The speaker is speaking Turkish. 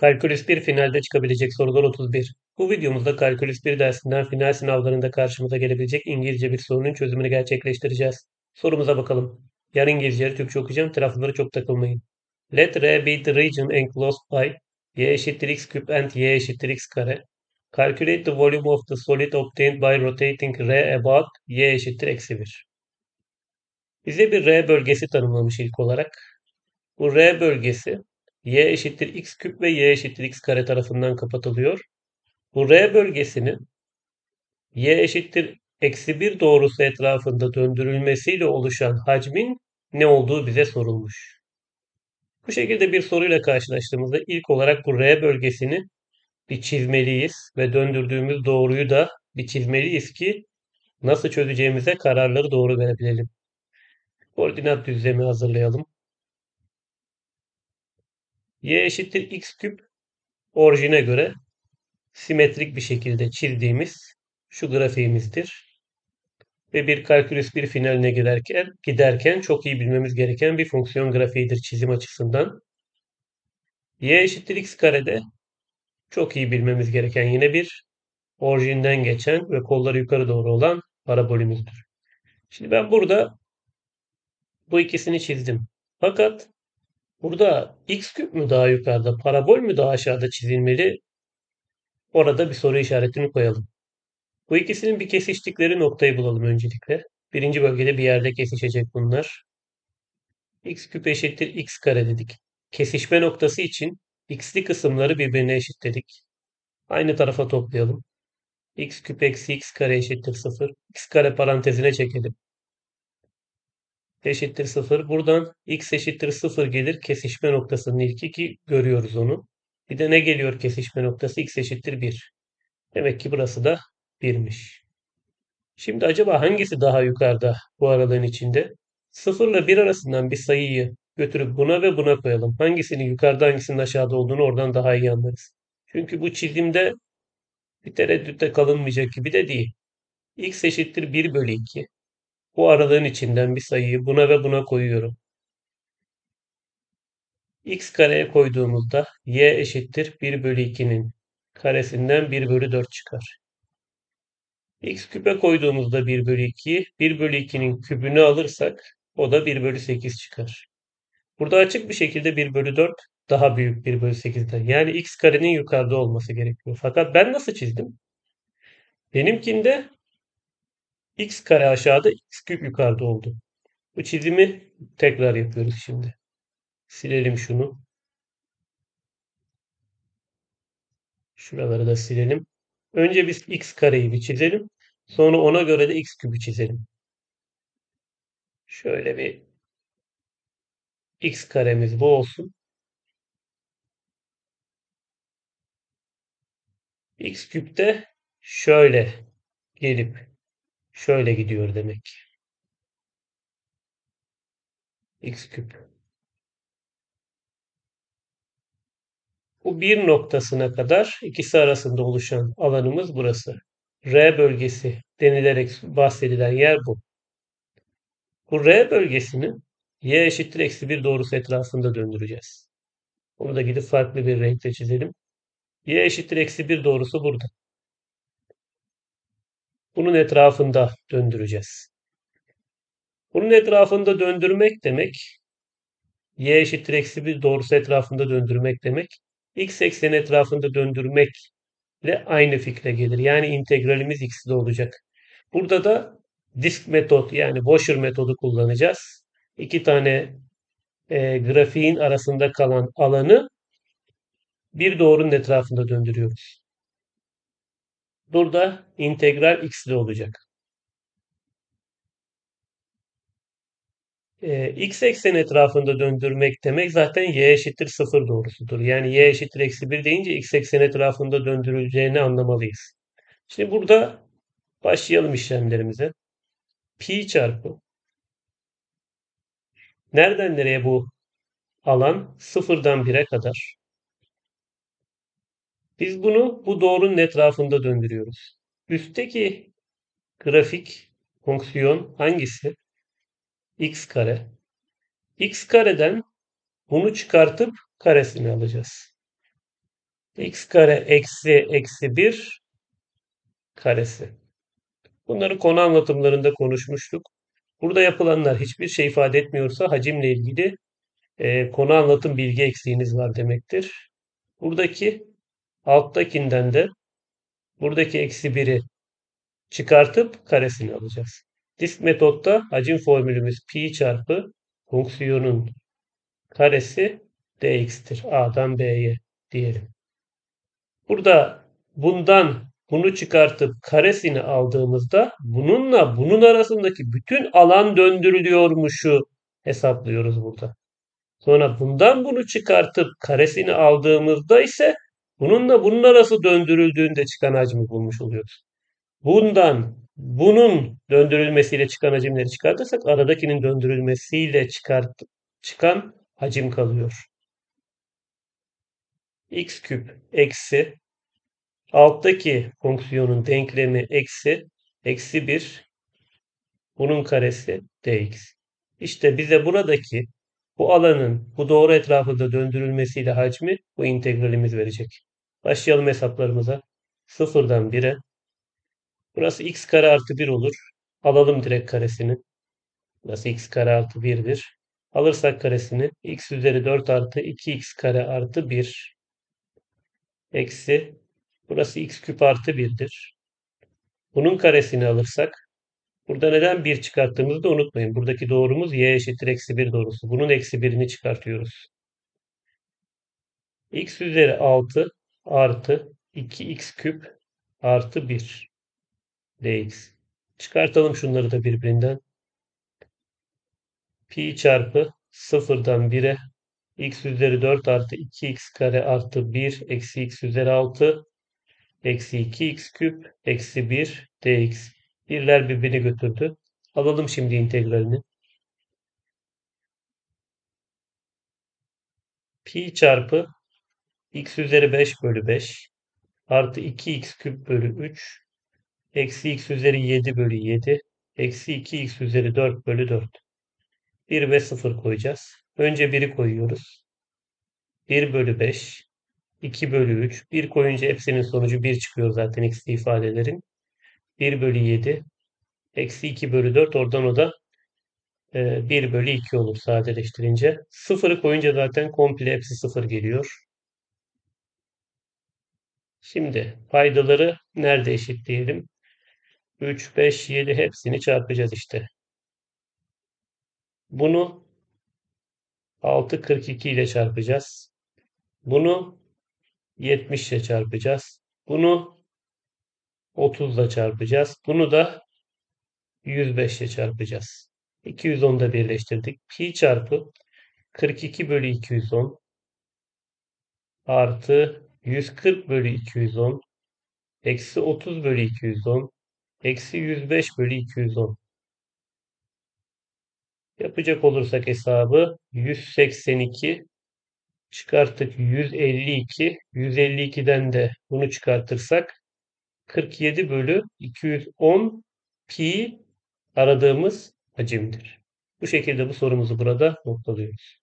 Kalkülüs 1 finalde çıkabilecek sorular 31. Bu videomuzda Kalkülüs 1 dersinden final sınavlarında karşımıza gelebilecek İngilizce bir sorunun çözümünü gerçekleştireceğiz. Sorumuza bakalım. Yarın İngilizceleri Türkçe okuyacağım. Taraflara çok takılmayın. Let R be the region enclosed by y eşittir x küp and y eşittir x kare. Calculate the volume of the solid obtained by rotating R about y eşittir eksi 1. Bize bir R bölgesi tanımlamış ilk olarak. Bu R bölgesi y eşittir x küp ve y eşittir x kare tarafından kapatılıyor. Bu R bölgesinin y eşittir eksi 1 doğrusu etrafında döndürülmesiyle oluşan hacmin ne olduğu bize sorulmuş. Bu şekilde bir soruyla karşılaştığımızda ilk olarak bu R bölgesini bir çizmeliyiz ve döndürdüğümüz doğruyu da bir çizmeliyiz ki nasıl çözeceğimize kararları doğru verebilelim. Koordinat düzlemi hazırlayalım y eşittir x küp orijine göre simetrik bir şekilde çizdiğimiz şu grafiğimizdir. Ve bir kalkülüs bir finaline giderken, giderken çok iyi bilmemiz gereken bir fonksiyon grafiğidir çizim açısından. y eşittir x karede çok iyi bilmemiz gereken yine bir orijinden geçen ve kolları yukarı doğru olan parabolümüzdür. Şimdi ben burada bu ikisini çizdim. Fakat Burada x küp mü daha yukarıda, parabol mü daha aşağıda çizilmeli? Orada bir soru işaretini koyalım. Bu ikisinin bir kesiştikleri noktayı bulalım öncelikle. Birinci bölgede bir yerde kesişecek bunlar. x küp eşittir x kare dedik. Kesişme noktası için x'li kısımları birbirine eşitledik. Aynı tarafa toplayalım. x küp eksi x kare eşittir 0. x kare parantezine çekelim eşittir 0. Buradan x eşittir 0 gelir. Kesişme noktasının ilki ki görüyoruz onu. Bir de ne geliyor kesişme noktası? x eşittir 1. Demek ki burası da 1'miş. Şimdi acaba hangisi daha yukarıda bu aralığın içinde? 0 ile 1 arasından bir sayıyı götürüp buna ve buna koyalım. Hangisinin yukarıda hangisinin aşağıda olduğunu oradan daha iyi anlarız. Çünkü bu çizimde bir tereddütte kalınmayacak gibi de değil. x eşittir 1 bölü 2. Bu aralığın içinden bir sayıyı buna ve buna koyuyorum. x kareye koyduğumuzda y eşittir 1 bölü 2'nin karesinden 1 bölü 4 çıkar. x küpe koyduğumuzda 1 bölü 2'yi 1 bölü 2'nin kübünü alırsak o da 1 bölü 8 çıkar. Burada açık bir şekilde 1 bölü 4 daha büyük 1 bölü 8'den. Yani x karenin yukarıda olması gerekiyor. Fakat ben nasıl çizdim? Benimkinde x kare aşağıda x küp yukarıda oldu. Bu çizimi tekrar yapıyoruz şimdi. Silelim şunu. Şuraları da silelim. Önce biz x kareyi bir çizelim. Sonra ona göre de x küpü çizelim. Şöyle bir x karemiz bu olsun. x küpte şöyle gelip şöyle gidiyor demek. x küp. Bu bir noktasına kadar ikisi arasında oluşan alanımız burası. R bölgesi denilerek bahsedilen yer bu. Bu R bölgesini y eşittir eksi bir doğrusu etrafında döndüreceğiz. Onu da gidip farklı bir renkle çizelim. y eşittir eksi bir doğrusu burada. Bunun etrafında döndüreceğiz. Bunun etrafında döndürmek demek y eşittir eksi bir doğrusu etrafında döndürmek demek x ekseni etrafında döndürmekle aynı fikre gelir. Yani integralimiz x'de olacak. Burada da disk metot yani Washer metodu kullanacağız. İki tane e, grafiğin arasında kalan alanı bir doğrunun etrafında döndürüyoruz. Burada integral x'de olacak. e, x eksen etrafında döndürmek demek zaten y eşittir 0 doğrusudur. Yani y eşittir eksi 1 deyince x eksen etrafında döndürüleceğini anlamalıyız. Şimdi burada başlayalım işlemlerimize. Pi çarpı nereden nereye bu alan? Sıfırdan 1'e kadar. Biz bunu bu doğrunun etrafında döndürüyoruz. Üstteki grafik fonksiyon hangisi? x kare. x kareden bunu çıkartıp karesini alacağız. x kare eksi eksi 1 karesi. Bunları konu anlatımlarında konuşmuştuk. Burada yapılanlar hiçbir şey ifade etmiyorsa hacimle ilgili e, konu anlatım bilgi eksiğiniz var demektir. Buradaki alttakinden de buradaki eksi 1'i çıkartıp karesini alacağız. Disk metotta hacim formülümüz pi çarpı fonksiyonun karesi dx'tir. A'dan B'ye diyelim. Burada bundan bunu çıkartıp karesini aldığımızda bununla bunun arasındaki bütün alan döndürülüyormuşu hesaplıyoruz burada. Sonra bundan bunu çıkartıp karesini aldığımızda ise bununla bunun arası döndürüldüğünde çıkan hacmi bulmuş oluyoruz. Bundan bunun döndürülmesiyle çıkan hacimleri çıkartırsak aradakinin döndürülmesiyle çıkart, çıkan hacim kalıyor. x küp eksi alttaki fonksiyonun denklemi eksi eksi 1 bunun karesi dx. İşte bize buradaki bu alanın bu doğru etrafında döndürülmesiyle hacmi bu integralimiz verecek. Başlayalım hesaplarımıza. Sıfırdan 1'e. Burası x kare artı 1 olur. Alalım direkt karesini. Burası x kare artı 1'dir. Alırsak karesini x üzeri 4 artı 2x kare artı 1 eksi burası x küp artı 1'dir. Bunun karesini alırsak burada neden 1 çıkarttığımızı da unutmayın. Buradaki doğrumuz y eşittir eksi 1 doğrusu. Bunun eksi 1'ini çıkartıyoruz. x üzeri 6 artı 2x küp artı 1 dx. Çıkartalım şunları da birbirinden pi çarpı sıfırdan 1'e x üzeri 4 artı 2x kare artı 1 eksi x üzeri 6 eksi 2x küp eksi 1 dx. Birler birbirini götürdü. Alalım şimdi integralini. Pi çarpı x üzeri 5 bölü 5 artı 2x küp bölü 3 eksi x üzeri 7 bölü 7 eksi 2x üzeri 4 bölü 4. 1 ve 0 koyacağız. Önce 1'i koyuyoruz. 1 bölü 5, 2 bölü 3. 1 koyunca hepsinin sonucu 1 çıkıyor zaten x ifadelerin. 1 bölü 7, eksi 2 bölü 4. Oradan o da 1 e, bölü 2 olur sadeleştirince. 0'ı koyunca zaten komple hepsi 0 geliyor. Şimdi paydaları nerede eşitleyelim? 3, 5, 7 hepsini çarpacağız işte. Bunu 6.42 ile çarpacağız. Bunu 70 ile çarpacağız. Bunu 30 ile çarpacağız. Bunu da 105 ile çarpacağız. 210'da birleştirdik. Pi çarpı 42 bölü 210 artı 140 bölü 210 eksi 30 bölü 210 eksi 105 bölü 210 Yapacak olursak hesabı 182 çıkarttık 152. 152'den de bunu çıkartırsak 47 bölü 210 pi aradığımız hacimdir. Bu şekilde bu sorumuzu burada noktalıyoruz.